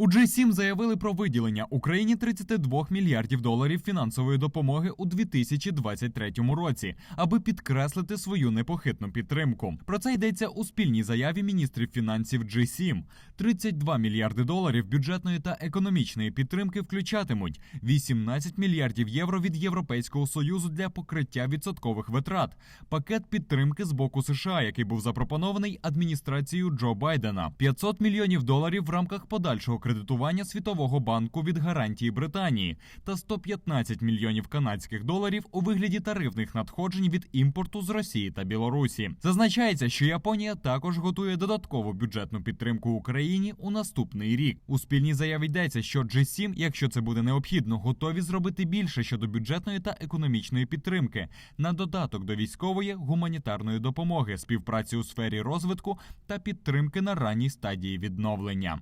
У G7 заявили про виділення Україні 32 мільярдів доларів фінансової допомоги у 2023 році, аби підкреслити свою непохитну підтримку. Про це йдеться у спільній заяві міністрів фінансів G7. 32 мільярди доларів бюджетної та економічної підтримки включатимуть 18 мільярдів євро від Європейського союзу для покриття відсоткових витрат, пакет підтримки з боку США, який був запропонований адміністрацією Джо Байдена, 500 мільйонів доларів в рамках подальшого кредитування Світового банку від гарантії Британії та 115 мільйонів канадських доларів у вигляді тарифних надходжень від імпорту з Росії та Білорусі. Зазначається, що Японія також готує додаткову бюджетну підтримку Україні у наступний рік. У спільній заяві йдеться, що G7, якщо це буде необхідно, готові зробити більше щодо бюджетної та економічної підтримки на додаток до військової гуманітарної допомоги, співпраці у сфері розвитку та підтримки на ранній стадії відновлення.